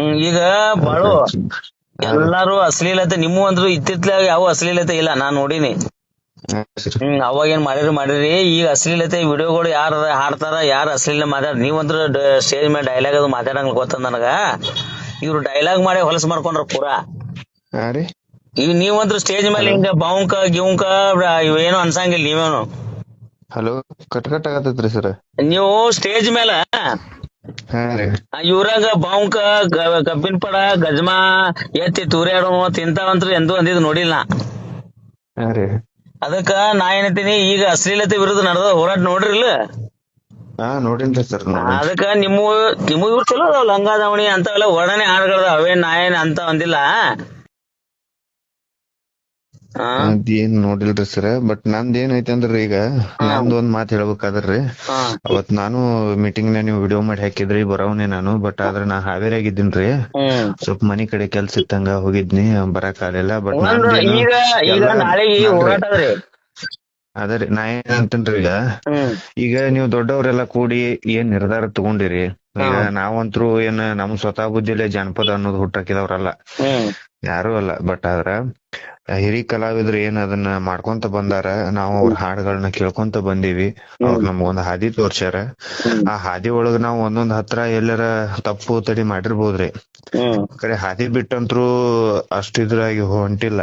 ಹ್ಮ್ ಈಗ ಬಾಳು ಎಲ್ಲಾರು ಅಶ್ಲೀಲತೆ ನಿಮ್ಮು ಅಂದ್ರು ಇತ್ತಿತ್ಲಾಗ ಯಾವ ಅಶ್ಲೀಲತೆ ಇಲ್ಲ ನಾನ್ ನೋಡಿನಿ. ಹ್ಮ್ ಅವಾಗ ಏನ್ ಮಾಡಿರಿ ಮಾಡಿರಿ ಈಗ ಅಶ್ಲೀಲತೆ ವಿಡಿಯೋಗಳು ಯಾರ ಹಾಡ್ತಾರ ಯಾರ ಅಶ್ಲೀಲ ಮಾತಾಡ ನೀವಂದ್ರ ಸ್ಟೇಜ್ ಮೇಲೆ ಡೈಲಾಗ್ ಅದು ಮಾತಾಡಂಗ್ ಗೊತ್ತ ನನಗ. ಇವ್ರು ಡೈಲಾಗ್ ಮಾಡಿ ಹೊಲಸ್ ಮಾಡ್ಕೊಂಡ್ರ ಪೂರಾ. ಈಗ ನೀವ್ ಈಗ ನೀವಂದ್ರ ಸ್ಟೇಜ್ ಮೇಲೆ ಹಿಂಗ ಬಾವುಂಕ ಗಿವಂಕ ಇವೇನು ಅನ್ಸಂಗಿಲ್ಲ ನೀವೇನು. ಹಲೋ ಕಟ್ ಕಟ್ ಆಗತ್ತೈತ್ರಿ ಸರ್. ನೀವು ಸ್ಟೇಜ್ ಮೇಲೆ ರೀ. ಇವ್ರಾಗ ಬಾಂಕ ಕಬ್ಬಿನ ಪಡ ಗಜ್ಮಾ ಎತ್ತಿ ತೂರ್ಯಾಡೋ ತಿಂತಾವಂತ್ರ ಎಂದೂ ಅಂದಿದ್ ನೋಡಿಲ್ಲ. ಅದಕ್ಕ ನಾ ಏನಂತೀನಿ ಈಗ ಅಶ್ಲೀಲತೆ ವಿರುದ್ಧ ನಡೆದ ಹೋರಾಟ ನೋಡ್ರಿಲ್ಲ? ಅದಕ್ಕ ನಿಮ್ಮ ನಿಮ್ಮ ಇವ್ರು ಚಲೋ ಅದಾವ ಲಂಗಾದವಣಿ ದಾವಣಿ ಅಂತವೆಲ್ಲ ಒಡನೆ ಹಾಡ್ಗಳದ ಅವೇನ್ ನಾ ಏನ್ ಅಂತ ಅಂದಿಲ್ಲ. ಆ, ಅದೇನ್ ನೋಡಿಲ್ರಿ ಸರ್ ಬಟ್ ನಂದ್ ಏನೈತಿ ಅಂದ್ರ ಈಗ? ನಂದ್ ಒಂದ್ ಮಾತ್ ಹೇಳ್ಬೇಕಾದ್ರಿ. ಅವತ್ ನಾನು ಮೀಟಿಂಗ್ನ ನೀವು ವಿಡಿಯೋ ಮಾಡಿ ಹಾಕಿದ್ರಿ ಬರೋವ್ನೆ ನಾನು. ಬಟ್ ಆದ್ರೆ ನಾ ಹಾವೇರಿಯಾಗ ಆಗಿದ್ದೀನ್ರಿ. ಸ್ವಲ್ಪ ಮನಿ ಕಡೆ ಕೆಲ್ಸ ಇತ್ತಂಗ ಹೋಗಿದ್ನಿ ಬರಾಕ್ ಆಗ್ಲಿಲ್ಲ. ಬಟ್ ಅದರಿ ನಾ ಏನ್ ಅಂತೇನ್ರಿ ಈಗ? ಈಗ ನೀವು ದೊಡ್ಡವರೆಲ್ಲಾ ಕೂಡಿ ಏನ್ ನಿರ್ಧಾರ ತಗೊಂಡಿರಿ? ಈಗ ನಾವಂತ್ರು ಏನ್ ನಮ್ ಸ್ವತಃ ಬುದ್ಧಿಲೆ ಜಾನಪದ ಅನ್ನೋದು ಹುಟ್ಟಾಕಿದವ್ರಲ್ಲ. ಯಾರು ಅಲ್ಲ. ಬಟ್ ಆದ್ರ ಹಿರಿ ಕಲಾವಿದ್ರು ಏನ್ ಅದನ್ನ ಮಾಡ್ಕೊಂತ ಬಂದಾರ ನಾವು ಅವ್ರ ಹಾಡುಗಳನ್ನ ಕೇಳ್ಕೊಂತ ಬಂದೀವಿ. ಅವ್ರ ನಮ್ಗೊಂದ್ ಹಾದಿ ತೋರ್ಸ್ಯಾರ. ಆ ಹಾದಿ ಒಳಗ ನಾವ್ ಒಂದೊಂದ್ ಹತ್ರ ಎಲ್ಲಾರ ತಪ್ಪು ತಡಿ ಮಾಡಿರ್ಬೋದ್ರಿ. ಕಡೆ ಕರೆ ಹಾದಿ ಬಿಟ್ಟಂತ್ರು ಅಷ್ಟ್ ಇದ್ರಾಗಿ ಹೊಂಟಿಲ್ಲ.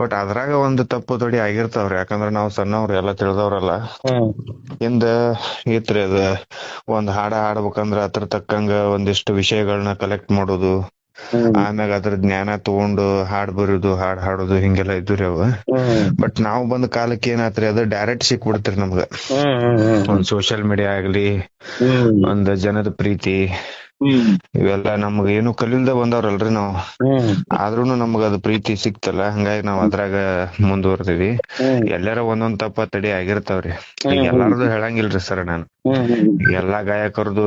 ಬಟ್ ಅದ್ರಾಗ ಒಂದ್ ತಪ್ಪು ತಡಿ ಆಗಿರ್ತಾವ್ರಿ. ಯಾಕಂದ್ರ ನಾವ್ ಸಣ್ಣವ್ರ ಎಲ್ಲ ತಿಳಿದವ್ರಲ್ಲ. ಹಿಂದ ಐತ್ರಿ ಅದ. ಒಂದ್ ಹಾಡ ಹಾಡ್ಬೇಕಂದ್ರ ಅದ್ರ ತಕ್ಕಂಗ ಒಂದಿಷ್ಟು ವಿಷಯಗಳನ್ನ ಕಲೆಕ್ಟ್ ಮಾಡೋದು. ಆಮ್ಯಾಗ ಅದ್ರ ಜ್ಞಾನ ತಗೊಂಡು ಹಾಡ್ ಬರೋದು ಹಾಡ್ ಹಾಡೋದು ಹಿಂಗೆಲ್ಲ ಇದ್ರಿ ಅವ. ಬಟ್ ನಾವ್ ಬಂದ ಕಾಲಕ್ಕೆ ಏನಾತ್ರಿ ಅದ ಡೈರೆಕ್ಟ್ ಸಿಕ್ಬಿಡ್ತ್ರಿ ನಮ್ಗ. ಒಂದ್ ಸೋಶಿಯಲ್ ಮೀಡಿಯಾ ಆಗ್ಲಿ ಒಂದ್ ಜನದ ಪ್ರೀತಿ ಇವೆಲ್ಲ ನಮ್ಗ ಏನು ಕಲಿಲ್ದ ಬಂದವ್ರಲ್ರಿ ನಾವು. ಆದ್ರೂನು ನಮ್ಗ ಅದು ಪ್ರೀತಿ ಸಿಕ್ತಲ್ಲ ಹಂಗಾಗಿ ನಾವ್ ಅದ್ರಾಗ ಮುಂದುವರ್ದಿವಿ. ಎಲ್ಲಾರ ಒಂದೊಂದ್ ತಪ್ಪ ತಡಿ ಆಗಿರ್ತಾವ್ರಿ ಈಗ ಎಲ್ಲಾರ್ದು ಹೇಳಂಗಿಲ್ರಿ ಸರ್ ನಾನು. ಎಲ್ಲಾ ಗಾಯಕರದು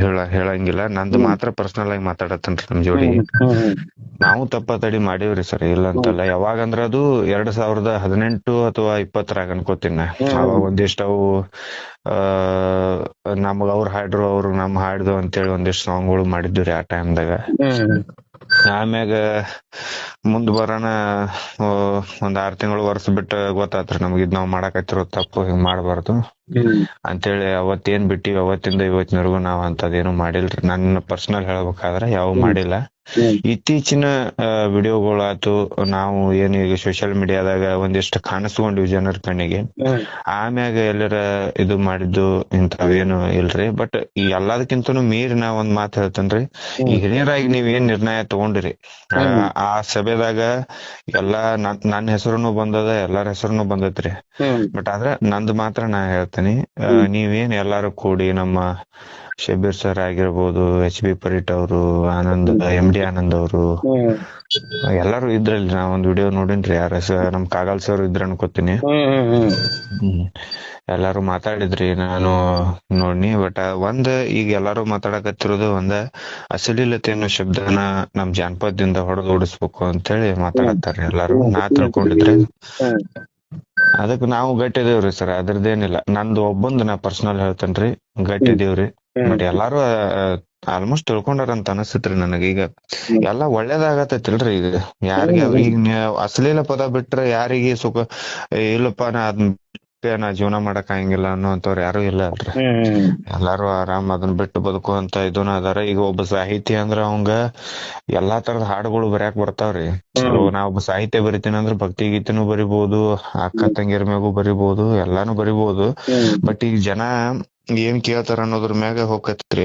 ಹೇಳ ಹೇಳಂಗಿಲ್ಲ. ನಂದು ಮಾತ್ರ ಪರ್ಸನಲ್ ಆಗಿ ಮಾತಾಡತ್ತೇನ್ರಿ ನಮ್ ಜೋಡಿ. ನಾವು ತಪ್ಪ ತಡಿ ಮಾಡಿವ್ರಿ ಸರ್ ಇಲ್ಲ ಅಂತಲ್ಲ ಯಾವಾಗಂದ್ರ ಅದು ಎರಡ್ ಸಾವಿರದ ಹದಿನೆಂಟು ಅಥವಾ ಇಪ್ಪತ್ತರಾಗ ಅನ್ಕೋತೀನಿ. ಅವಾಗ ಒಂದಿಷ್ಟು ಅವು ಆ ನಮಗ ಅವ್ರ ಹಾಡ್ರು ಅವ್ರು ನಮ್ ಹಾಡ್ದು ಅಂತೇಳಿ ಒಂದಿಷ್ಟು ಸಾಂಗ್ಗಳು ಮಾಡಿದ್ವಿ ಆ ಟೈಮ್ದಾಗ. ದಾಗ ಆಮ್ಯಾಗ ಮುಂದ್ ಬರೋಣ ಒಂದ್ ಆರ್ ತಿಂಗಳು ವರ್ಷ ಬಿಟ್ಟ ಗೊತ್ತಾತ್ರಿ ನಮ್ಗ ಇದ್ ನಾವ್ ಮಾಡಾಕತ್ತಿರೋ ತಪ್ಪು ಹಿಂಗ್ ಮಾಡಬಾರ್ದು. ಅಂತೇಳಿ ಅವತ್ತೇನ್ ಬಿಟ್ಟಿವಿ ಅವತ್ತಿಂದ ಇವತ್ತಿನವರೆಗೂ ನಾವ್ ಅಂತದೇನು ಮಾಡಿಲ್ರಿ. ನನ್ನ ಪರ್ಸನಲ್ ಹೇಳ್ಬೇಕಾದ್ರ ಯಾವ ಮಾಡಿಲ್ಲ. ಇತ್ತೀಚಿನ ವಿಡಿಯೋಗಳಾತು ನಾವು ಏನು ಈಗ ಸೋಶಿಯಲ್ ಮೀಡಿಯಾದಾಗ ಒಂದಿಷ್ಟು ಕಾಣಿಸ್ಕೊಂಡಿವಿ ಜನರ ಕಣ್ಣಿಗೆ. ಆಮ್ಯಾಗ ಎಲ್ಲರ ಇದು ಮಾಡಿದ್ದು ಇಂಥವೇನು ಇಲ್ರಿ. ಬಟ್ ಈ ಎಲ್ಲದಕ್ಕಿಂತ ಮೀರಿ ನಾ ಒಂದ್ ಮಾತು ಹೇಳ್ತೇನ್ರಿ. ಈ ಹಿರಿಯರಾಗಿ ನೀವ್ ಏನ್ ನಿರ್ಣಯ ತಗೊಂಡಿರಿ? ಆ, ಸಭೆದಾಗ ಎಲ್ಲಾ ನನ್ನ ಹೆಸರುನು ಬಂದದ ಎಲ್ಲಾರ ಹೆಸರುನು ಬಂದತ್ರಿ. ಬಟ್ ಆದ್ರ ನಂದ್ ಮಾತ್ರ ನಾ ಹೇಳ್ತೀನಿ. ನೀವೇನ್ ಎಲ್ಲಾರು ಕೂಡಿ ನಮ್ಮ ಶಬೀರ್ ಸರ್ ಆಗಿರ್ಬೋದು ಎಚ್ ಬಿ ಪರೀಟ್ ಅವರು ಆನಂದ್ ಎಂ ಡಿ ಆನಂದ್ ಅವರು. ಎಲ್ಲಾರು ಇದ್ರಲ್ಲಿ ನಾ ಒಂದ್ ವಿಡಿಯೋ ನೋಡಿನ್ರಿ ಯಾರ ನಮ್ ಕಾಗಲ್ ಸರ್ ಇದ್ರ ಅನ್ಕೋತೀನಿ. ಎಲ್ಲಾರು ಮಾತಾಡಿದ್ರಿ ನಾನು ನೋಡ್ನಿ ಬಟ್ ಒಂದ್ ಈಗ ಎಲ್ಲಾರು ಮಾತಾಡಕತ್ತಿರೋದು ಒಂದ ಅಶ್ಲೀಲತೆ ಅನ್ನೋ ಶಬ್ದನ ನಮ್ ಜಾನಪದದಿಂದ ಹೊಡೆದು ಓಡಿಸ್ಬೇಕು ಅಂತೇಳಿ ಮಾತಾಡತ್ತಾರ ಎಲ್ಲಾರು. ನಾ ತಿಳ್ಕೊಂಡಿದ್ರೆ. ಅದಕ್ಕೆ ಅದಕ್ ನಾವು ಗಟ್ಟಿದೇವ್ರಿ ಸರ್ ಅದ್ರದ್ದೇನಿಲ್ಲ. ನಂದು ಒಬ್ಬಂದ್ ನಾ ಪರ್ಸನಲ್ ಹೇಳ್ತೇನ್ರಿ ಗಟ್ಟಿದೇವ್ರಿ ಬಟ್ ಎಲ್ಲಾರು ಆಲ್ಮೋಸ್ಟ್ ತಿಳ್ಕೊಂಡಾರ ಅಂತ ಅನಸ್ತೈತ್ರಿ ನನಗ ಈಗ. ಎಲ್ಲಾ ಒಳ್ಳೇದಾಗತ್ತೈತಿಲ್ರಿ ಈಗ. ಯಾರಿಗೆ ಈಗ ಅಶ್ಲೀಲ ಪದ ಬಿಟ್ರೆ ಯಾರಿಗೆ ಸುಖ ಇಲ್ಲಪಾ ಇಲ್ಲಪ್ಪ ನಾ ಅದ್ನ ಬಿಟ್ಟೆ ನಾ ಜೀವನ ಮಾಡಕ್ ಆಗಂಗಿಲ್ಲ ಅನ್ನೋಂತವ್ರ ಯಾರು ಇಲ್ಲ ಅಲ್ರಿ. ಎಲ್ಲಾರು ಆರಾಮ್ ಅದನ್ನ ಬಿಟ್ಟು ಬದುಕುವಂತ ಇದನ್ನ ಅದಾರ. ಈಗ ಒಬ್ಬ ಸಾಹಿತಿ ಅಂದ್ರ ಅವಂಗ ಎಲ್ಲಾ ತರದ ಹಾಡುಗಳು ಬರ್ಯಾಕ್ ಬರ್ತಾವ್ರಿ. ನಾ ಒಬ್ಬ ಸಾಹಿತ್ಯ ಬರಿತೀನಿ ಅಂದ್ರ ಭಕ್ತಿ ಗೀತೆನೂ ಬರಿಬಹುದು ಅಕ್ಕ ತಂಗಿಯರ ಮ್ಯಾಗೂ ಬರಿಬಹುದು ಎಲ್ಲಾನು ಬರಿಬಹುದು ಬಟ್ ಈಗ ಜನ ಏನ್ ಕೇಳ್ತಾರ ಅನ್ನೋದ್ರ ಮ್ಯಾಗ ಹೋಗತ್ರಿ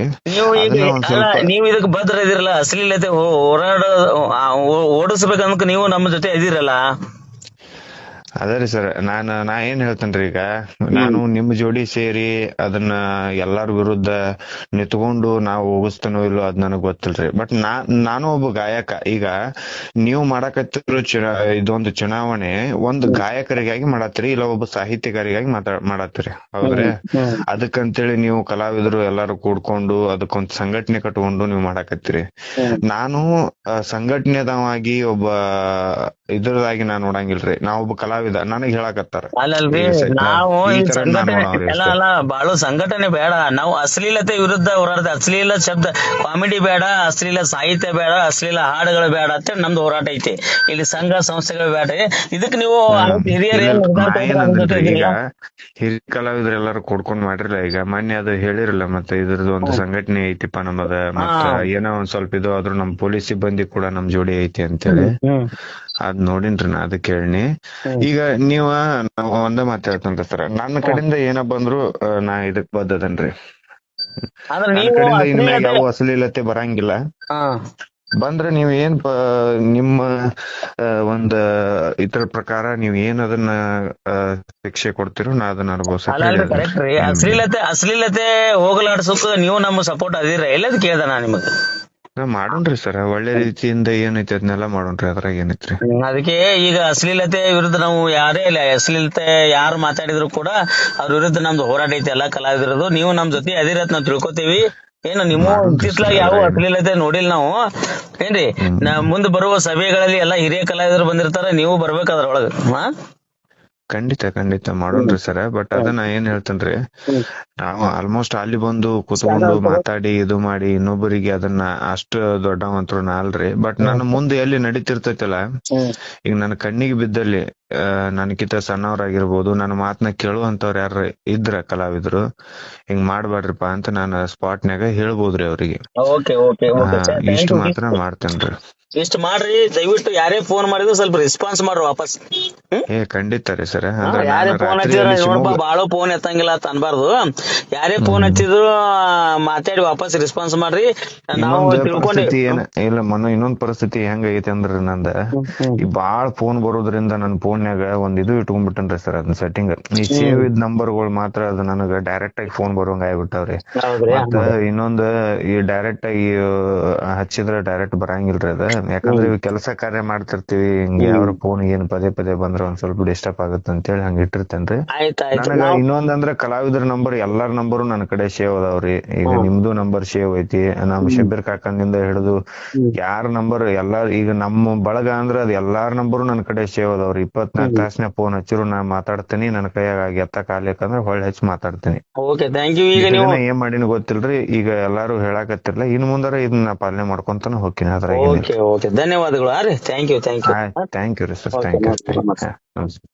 ನೀವು ಇದಕ್ ಬದ್ರ ಇದೀರಲ್ಲ ಅಶ್ಲೀಲತೆ ಓಡಾಡೋ ಓಡಿಸ್ಬೇಕಂದ್ ನೀವು ನಮ್ಮ ಜೊತೆ ಇದೀರಲ್ಲ. ಅದೇ ರೀ ಸರ್ ನಾನ್ ನಾ ಏನ್ ಹೇಳ್ತೇನ್ರಿ ಈಗ ನಾನು ನಿಮ್ ಜೋಡಿ ಸೇರಿ ಅದನ್ನ ಎಲ್ಲಾರ ವಿರುದ್ಧ ನಿತ್ಕೊಂಡು ನಾವು ಹೋಗಿಸ್ತೇನೋ ಇಲ್ಲೋ ಅದ್ ನನಗ್ ಗೊತ್ತಿಲ್ರಿ. ಬಟ್ ನಾ ನಾನು ಒಬ್ಬ ಗಾಯಕ. ಈಗ ನೀವು ಮಾಡಾಕತ್ತಿರೋ ಚುನಾ ಇದೊಂದು ಚುನಾವಣೆ ಒಂದು ಗಾಯಕರಿಗಾಗಿ ಮಾಡತ್ರಿ ಇಲ್ಲ ಒಬ್ಬ ಸಾಹಿತ್ಯಗಾರಿಗಾಗಿ ಮಾತಾ ಮಾಡತ್ರಿ ಹೌದ್ರಿ? ಅದಕ್ಕಂತೇಳಿ ನೀವು ಕಲಾವಿದರು ಎಲ್ಲಾರು ಕೂಡ್ಕೊಂಡು ಅದಕ್ಕೊಂದ್ ಸಂಘಟನೆ ಕಟ್ಕೊಂಡು ನೀವು ಮಾಡಾಕತ್ತೀರಿ. ನಾನು ಸಂಘಟನೆದವಾಗಿ ಒಬ್ಬ ಇದ್ರದಾಗಿ ನಾನ್ ನೋಡಂಗಿಲ್ರಿ. ನಾ ಒಬ್ಬ ಕಲಾವಿದ ಕಲಾವಿದ ನನಗ್ ಹೇಳಾಕತ್ತಾರ. ಅಲ್ಲಲ್ರಿ ನಾವು ಅಲ್ಲ ಅಲ್ಲ ಬಾಳು ಸಂಘಟನೆ ಬೇಡ. ನಾವು ಅಶ್ಲೀಲತೆ ವಿರುದ್ಧ ಹೋರಾಟ ಅಶ್ಲೀಲ ಶಬ್ದ ಕಾಮಿಡಿ ಬೇಡ ಅಶ್ಲೀಲ ಸಾಹಿತ್ಯ ಬೇಡ ಅಶ್ಲೀಲ ಹಾಡುಗಳು ಬೇಡ ಅಂತ ನಮ್ದು ಹೋರಾಟ ಐತಿ. ಇಲ್ಲಿ ಸಂಘ ಸಂಸ್ಥೆಗಳು ಬೇಡ. ಇದಕ್ ನೀವು ಹಿರಿಯ ಕಲಾವಿದ್ರೆಲ್ಲಾರು ಕೊಡ್ಕೊಂಡ್ ಮಾಡಿರಲ್ಲ ಈಗ ಮೊನ್ನೆ ಅದು ಹೇಳಿರಲ್ಲ ಮತ್ತೆ ಇದ್ರದ್ದು ಒಂದು ಸಂಘಟನೆ ಐತಿಪ್ಪ ನಮ್ಮದ. ಮತ್ತ ಏನೋ ಒಂದ್ ಸ್ವಲ್ಪ ಇದು ಆದ್ರೂ ನಮ್ ಪೊಲೀಸ್ ಸಿಬ್ಬಂದಿ ಕೂಡ ನಮ್ ಜೋಡಿ ಐತಿ ಅಂತೇಳಿ. ಅದ್ ನೋಡಿನ್ರಿ ನಾ ಅದಕ್ಕೆ ಹೇಳಿನಿ. ಈಗ ನೀವ ಒಂದ ಮಾತ್ ಹೇಳ್ತೇನ್ರಿ ಸರ್. ನನ್ನ ಕಡೆಯಿಂದ ಏನ ಬಂದ್ರು ನಾ ಇದಕ್ ಬದ್ದದನ್ರಿ ಯಾವ ಅಶ್ಲೀಲತೆ ಬರಂಗಿಲ್ಲ. ಬಂದ್ರೆ ನೀವ್ ಏನ್ ನಿಮ್ಮ ಒಂದ್ ಇದ್ರ ಪ್ರಕಾರ ನೀವ್ ಏನ್ ಅದನ್ನ ಶಿಕ್ಷೆ ಕೊಡ್ತೀರೋ ನಾ ಅದನ್ನ ಅನುಭವಿಸ್ತೀನಿ ಅಶ್ಲೀಲತೆ ಅಶ್ಲೀಲತೆ ಹೋಗಲಾಡ್ಸೋಕ್ ನೀವು ನಮ್ಮ ಸಪೋರ್ಟ್ ಅದಿರ. ಎಲ್ಲದ್ ಕೇಳ್ದ ನಾ ನಿಮಗ್. ನಾ ಮಾಡೋಣ್ರಿ ಸರ್ ಒಳ್ಳೆ ರೀತಿಯಿಂದ ಏನೈತಿ ಅದನ್ನೆಲ್ಲ ಮಾಡೋಣ್ರಿ ಅದ್ರಾಗ ಏನೈತ್ರಿ? ಅದಕ್ಕೆ ಈಗ ಅಶ್ಲೀಲತೆ ವಿರುದ್ಧ ನಾವು ಯಾರೇ ಇಲ್ಲ ಅಶ್ಲೀಲತೆ ಯಾರು ಮಾತಾಡಿದ್ರು ಕೂಡ ಅವ್ರ ವಿರುದ್ಧ ನಮ್ದು ಹೋರಾಟ ಐತಿ ಎಲ್ಲಾ ಕಲಾವಿದರದು. ನೀವು ನಮ್ ಜೊತೆ ಅದಿರತ್ ನಾವ್ ತಿಳ್ಕೊತೀವಿ. ಏನು ನಿಮ್ಮ ಇತ್ತಿತ್ಲಾಗ ಯಾವ ಅಶ್ಲೀಲತೆ ನೋಡಿಲ್ಲ ನಾವು. ಏನ್ರಿ ನಾ ಮುಂದೆ ಬರುವ ಸಭೆಗಳಲ್ಲಿ ಎಲ್ಲಾ ಹಿರಿಯ ಕಲಾವಿದರು ಬಂದಿರ್ತಾರ ನೀವು ಬರ್ಬೇಕಾದ್ರ ಅದ್ರೊಳಗ ಹಾ? ಖಂಡಿತ ಖಂಡಿತ ಮಾಡೋಣ್ರಿ ಸರ್. ಬಟ್ ಅದನ್ನ ಏನ್ ಹೇಳ್ತೇನ್ರಿ ನಾವು ಆಲ್ಮೋಸ್ಟ್ ಅಲ್ಲಿ ಬಂದು ಕುತ್ಕೊಂಡು ಮಾತಾಡಿ ಇದು ಮಾಡಿ ಇನ್ನೊಬ್ಬರಿಗೆ ಅದನ್ನ ಅಷ್ಟ ದೊಡ್ಡವಂತರು ನಾ ಅಲ್ರಿ ಬಟ್ ನನ್ನ ಮುಂದೆ ಎಲ್ಲಿ ನಡೀತಿರ್ತೈತಲ್ಲ ಈಗ ನನ್ನ ಕಣ್ಣಿಗೆ ಬಿದ್ದಲ್ಲಿ ನನ್ಕಿಂತ ಸಣ್ಣವರಾಗಿರ್ಬೋದು ನನ್ನ ಮಾತನ್ನ ಕೇಳುವಂತವ್ರು ಯಾರ ಇದ್ರ ಕಲಾವಿದ್ರು ಹಿಂಗ್ ಮಾಡ್ಬೇಡ್ರಿಪ್ಪ ಅಂತ ನಾನು ಸ್ಪಾಟ್ನ್ಯಾಗ ಹೇಳ್ಬೋದ್ರಿ ಅವ್ರಿಗೆ. ಇಷ್ಟು ಮಾತ್ರ ಮಾಡ್ತೇನ್ರಿ. ಇಷ್ಟ ಮಾಡ್ರಿ ದಯವಿಟ್ಟು ಯಾರೇ ಫೋನ್ ಮಾಡಿದ್ರು ಸ್ವಲ್ಪ ರೆಸ್ಪಾನ್ಸ್ ಮಾಡ್ರಿ ವಾಪಸ್. ಹ್ಮ್? ಏ ಖಂಡಿತ ರೀ ಸರ್. ಅಂದ್ರೆ ಯಾರೇ ನಾನು ಫೋನ್ ಹಚ್ಚಿದ್ರು ಹಚ್ಚಿದ್ರ ಬಾಳ ನೋಡ್ಬಾ ಶಿವಮೊಗ್ಗ- ಬಾಳು ಫೋನ್ ಎತ್ತಂಗಿಲ್ಲ ಅಂತ ಅನ್ಬಾರ್ದು. ಯಾರೇ ಫೋನ್ ಹಚ್ಚಿದ್ರು ಮಾತಾಡಿ ವಾಪಸ್ ರೆಸ್ಪಾನ್ಸ್ ಮಾಡ್ರಿ. ನಾವು ಇನ್ನೊಂದ್ ತಿಳ್ಕೊಂಡಿ ಪರಿಸ್ಥಿತಿ ಇಲ್ಲ ಮನ ಇನ್ನೊಂದ್ ಪರಿಸ್ಥಿತಿ ಹೆಂಗ್ ಐತಿ ಅಂದ್ರ ನಂದ ಈ ಬಾಳ್ ಫೋನ್ ಬರೋದ್ರಿಂದ ನನ್ ಫೋನ್ಯಾಗ ಒಂದ್ ಇದು ಇಟ್ಕೊಂಡ್ಬಿಟ್ಟನ್ರಿ ಸರ್ ಅದನ್ನ ಸೆಟ್ಟಿಂಗ್ ಈ ಸೇವ್ ಇದ್ ನಂಬರ್ಗಳು ಮಾತ್ರ ಅದು ನನಗ ಡೈರೆಕ್ಟ್ ಆಗಿ ಫೋನ್ ಬರೋಂಗ ಆಗ್ಬಿಟ್ಟಾವ್ರಿ. ಹೌದ್ರಿ. ಮತ್ತ ಇನ್ನೊಂದ್ ಈ ಡೈರೆಕ್ಟ್ ಆಗಿ ಆ, ಹಚ್ಚಿದ್ರ ಡೈರೆಕ್ಟ್ ಬರಂಗಿಲ್ರಿ ಅದ. ಯಾಕಂದ್ರೆ ಕೆಲಸ ಕಾರ್ಯ ಮಾಡ್ತಿರ್ತೀವಿ ಹಿಂಗೆ ಅವ್ರ ಫೋನ್ ಏನ್ ಪದೇ ಪದೇ ಬಂದ್ರ ಒಂದ್ ಸ್ವಲ್ಪ ಡಿಸ್ಟರ್ಬ್ ಆಗುತ್ತೆ ಅಂತೇಳಿ ಹಂಗ ಇಟ್ಟಿರ್ತೇನ್ರಿ. ನನಗ ಇನ್ನೊಂದ್ ಅಂದ್ರ ಕಲಾವಿದರ ನಂಬರ್ ಎಲ್ಲಾರ ನಂಬರು ನನ್ನ ಕಡೆ ಸೇವ್ ಅದಾವ್ರಿ. ಈಗ ನಿಮ್ದು ನಂಬರ್ ಸೇವ್ ಐತಿ ನಮ್ ಶಬೀರ್ ಕಾಕಂದಿಂದ ಹಿಡಿದು ಯಾರ ನಂಬರ್ ಎಲ್ಲಾ ಈಗ ನಮ್ಮ ಬಳಗ ಅಂದ್ರ ಅದ್ ಎಲ್ಲಾರ ನಂಬರು ನನ್ನ ಕಡೆ ಸೇವ್ ಅದಾವ್ರಿ. ಇಪ್ಪತ್ನಾಲ್ಕು ತಾಸ್ನ್ಯಾಗ ಫೋನ್ ಹಚ್ಚಿರು ನಾ ಮಾತಾಡ್ತೀನಿ ನನ್ನ ಕೈಯಾಗ ಎತ್ತ ಆಗ್ಲಿಕ್ಕಂದ್ರ ಹೊಳ್ಳಿ ಹಚ್ಚಿ ಮಾತಾಡ್ತೀನಿ. ಏನ್ ಮಾಡಿನ ಗೊತ್ತಿಲ್ರಿ ಈಗ ಎಲ್ಲಾರು ಹೇಳಾಕತ್ತಿರ್ಲ ಇನ್ ಮುಂದಾರ ಇದನ್ನ ಪಾಲನೆ ಮಾಡ್ಕೊಂತಾನ ಹೋಗ್ತೀನಿ ಅದ್ರಾಗ ಓಕೆ ಓಕೆ ಧನ್ಯವಾದಗಳು ಹಾ ರೀ thank you thank you thank you ರೀ ಸರ್ Okay, ಥ್ಯಾಂಕ್ ಯು ನಮಸ್ಕಾರ, ನಮಸ್ಕಾರ. ನಮಸ್ಕಾರ